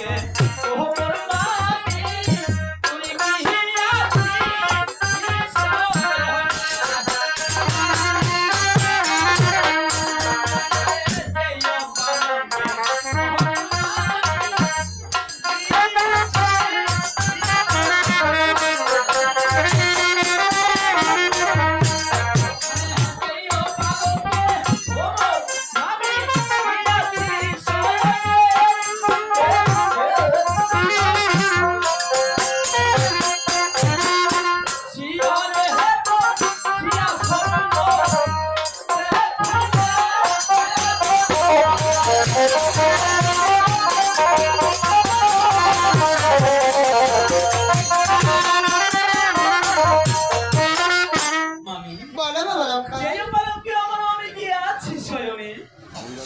বুকে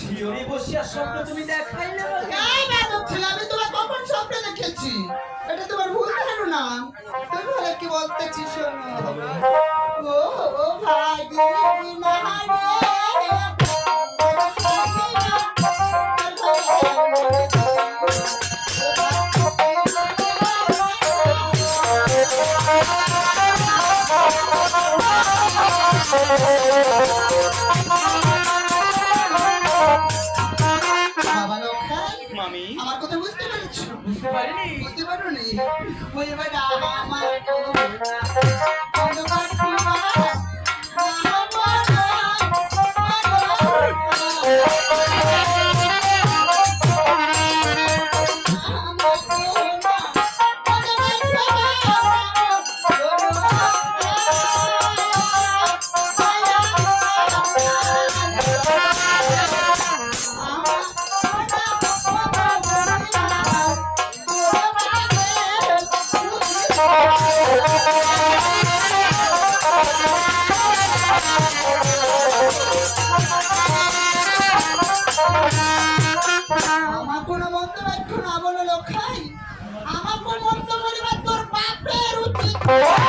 শিওরে বসিয়া স্বপ্ন তুমি দেখাইলে। এই বাদক ছেলে, আমি তোমার কখন স্বপ্ন দেখেছি? এটা তোমার ভুল ধারণা। তুমি বলে কি বলতেছি শোনো। ও ও ভাই দিদি বাবা বুঝতে পারিনি? বুঝতে পারোনি? ওই এবার আমার Oh!